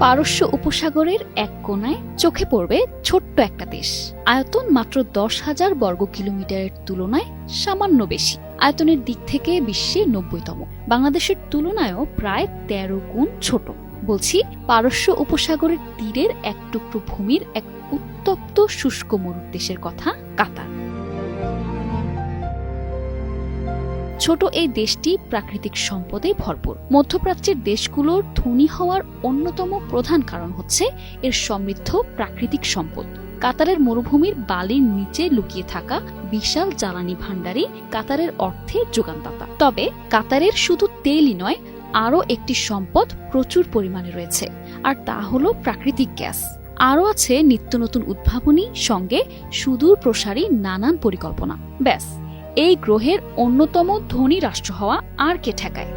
পারস্য উপসাগরের এক কোনায় চোখে পড়বে ছোট্ট একটা দেশ। আয়তন মাত্র দশ হাজার বর্গ কিলোমিটারের তুলনায় সামান্য বেশি। আয়তনের দিক থেকে বিশ্বে নব্বইতম। বাংলাদেশের তুলনায়ও প্রায় তেরো গুণ ছোট। বলছি, পারস্য উপসাগরের তীরের এক টুকরো ভূমির এক উত্তপ্ত শুষ্ক মরুর দেশের কথা, কাতার। ছোট এই দেশটি প্রাকৃতিক সম্পদে ভরপুর। মধ্যপ্রাচ্যের দেশগুলোর ধনী হওয়ার অন্যতম প্রধান কারণ হচ্ছে এর সমৃদ্ধ প্রাকৃতিক সম্পদ। কাতারের মরুভূমির বালির নিচে লুকিয়ে থাকা বিশাল জ্বালানি ভাণ্ডারই কাতারের অর্থে যোগানদাতা। তবে কাতারের শুধু তেলই নয়, আরও একটি সম্পদ প্রচুর পরিমাণে রয়েছে, আর তা হলো প্রাকৃতিক গ্যাস। আরও আছে নিত্য নতুন উদ্ভাবনী, সঙ্গে সুদূর প্রসারী নানান পরিকল্পনা। ব্যাস। এই গ্রহের অন্যতম ধনী রাষ্ট্র হওয়া আর কে ঠেকায়?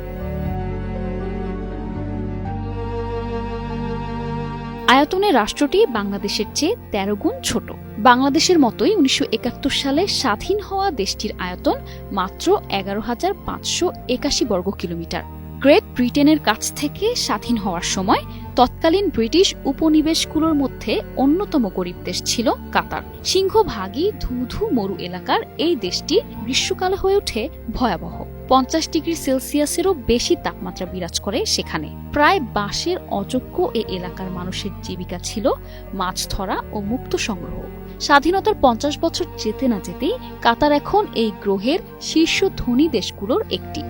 আয়তনে রাষ্ট্রটি বাংলাদেশের চেয়ে তেরো গুণ ছোট। বাংলাদেশের মতোই উনিশশো একাত্তর সালে স্বাধীন হওয়া দেশটির আয়তন মাত্র এগারো হাজার পাঁচশো একাশি বর্গ কিলোমিটার গ্রেট ব্রিটেনের কাছ থেকে স্বাধীন হওয়ার সময় তৎকালীন ব্রিটিশ উপনিবেশগুলোর মধ্যে অন্যতম গরিব দেশ ছিল কাতার। সিংহভাগই ধুধু মরু এলাকার এই দেশটি গ্রীষ্মকালে হয়ে ওঠে ভয়াবহ। পঞ্চাশ ডিগ্রি সেলসিয়াসেরও বেশি তাপমাত্রা বিরাজ করে সেখানে। প্রায় বাঁশের অযোগ্য এ এলাকার মানুষের জীবিকা ছিল মাছ ধরা ও মুক্ত সংগ্রহ। স্বাধীনতার পঞ্চাশ বছর যেতে না যেতেই কাতার এখন এই গ্রহের শীর্ষ ধনী দেশগুলোর একটি।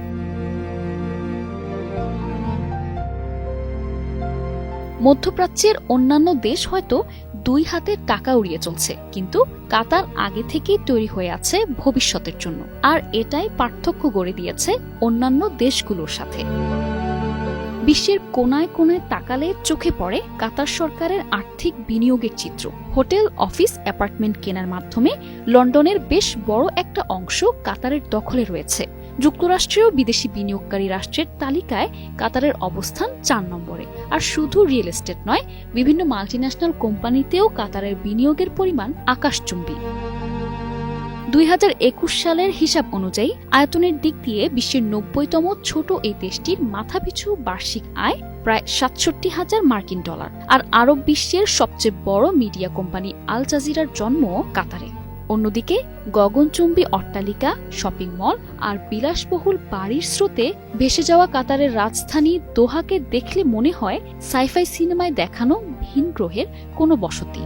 মধ্যপ্রাচ্যের অন্যান্য দেশ হয়তো দুই হাতে টাকা উড়িয়ে চলছে, কিন্তু কাতার আগে থেকেই তৈরি হয়ে আছে ভবিষ্যতের জন্য। আর এটাই পার্থক্য গড়ে দিয়েছে অন্যান্য দেশগুলোর সাথে। বিশ্বের কোনায় কোনায় তাকালে চোখে পড়ে কাতার সরকারের আর্থিক বিনিয়োগের চিত্র। হোটেল, অফিস, অ্যাপার্টমেন্ট কেনার মাধ্যমে লন্ডনের বেশ বড় একটা অংশ কাতারের দখলে রয়েছে। যুক্তরাষ্ট্রীয় বিদেশি বিনিয়োগকারী রাষ্ট্রের তালিকায় কাতারের অবস্থান চার নম্বরে। আর শুধু রিয়েল এস্টেট নয়, বিভিন্ন মাল্টিন্যাশনাল কোম্পানিতেও কাতারের বিনিয়োগের পরিমাণ আকাশচুম্বী। দুই হাজার একুশ সালের হিসাব অনুযায়ী আয়তনের দিক দিয়ে বিশ্বের নব্বইতম ছোট এই দেশটির মাথাপিছু বার্ষিক আয় প্রায় সাতষট্টি হাজার মার্কিন ডলার, আর আরব বিশ্বের সবচেয়ে বড় মিডিয়া কোম্পানি আল জাজিরার জন্ম কাতারে। অন্যদিকে, গগনচুম্বী অট্টালিকা, শপিং মল আর বিলাসবহুল বাড়ির স্রোতে ভেসে যাওয়া কাতারের রাজধানী দোহাকে দেখলে মনে হয় সাইফাই সিনেমায় দেখানো ভিন গ্রহের কোনো বসতি।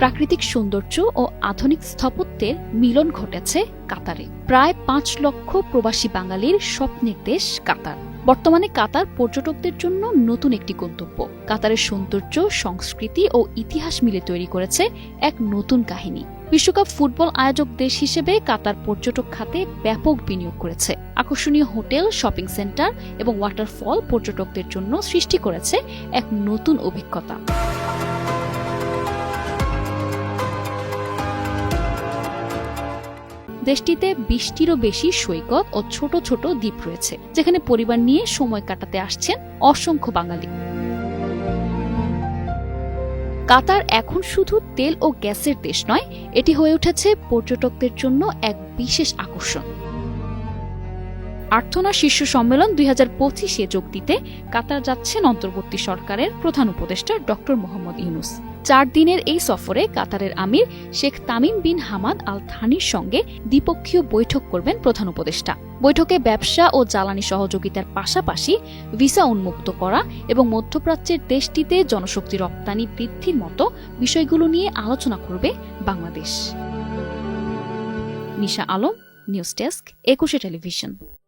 প্রাকৃতিক সৌন্দর্য ও আধুনিক স্থাপত্যের মিলন ঘটেছে কাতারে। প্রায় পাঁচ লক্ষ প্রবাসী বাঙালির স্বপ্নের দেশ কাতার। বর্তমানে কাতার পর্যটকদের জন্য নতুন একটি গন্তব্য। কাতারের সৌন্দর্য, সংস্কৃতি ও ইতিহাস মিলে তৈরি করেছে এক নতুন কাহিনী। বিশ্বকাপ ফুটবল আয়োজক দেশ হিসেবে কাতার পর্যটক খাতে ব্যাপক বিনিয়োগ করেছে। আকর্ষণীয় হোটেল, শপিং সেন্টার এবং ওয়াটারফল পর্যটকদের জন্য সৃষ্টি করেছে এক নতুন অভিজ্ঞতা। দেশটিতে বিশটিরও বেশি সৈকত ও ছোট ছোট দ্বীপ রয়েছে, যেখানে পরিবার নিয়ে সময় কাটাতে আসছেন অসংখ্য বাঙালি। কাতার এখন শুধু তেল ও গ্যাসের দেশ নয়, এটি হয়ে উঠেছে পর্যটকদের জন্য এক বিশেষ আকর্ষণ। আর্থনা শীর্ষ সম্মেলন দুই হাজার পঁচিশে যোগ দিতে কাতার যাচ্ছেন অন্তর্বর্তী সরকারের প্রধান উপদেষ্টা ডক্টর মোহাম্মদ ইউনুস। চার দিনের এই সফরে কাতারের আমির Sheikh Tamim bin Hamad Al থানির সঙ্গে দ্বিপক্ষীয় বৈঠক করবেন প্রধান উপদেষ্টা। বৈঠকে ব্যবসা ও জ্বালানি সহযোগিতার পাশাপাশি ভিসা উন্মুক্ত করা এবং মধ্যপ্রাচ্যের দেশটিতে জনশক্তি রপ্তানি বৃদ্ধির মতো বিষয়গুলো নিয়ে আলোচনা করবে Bangladesh. Nisha Alam, news desk, Ekushey television.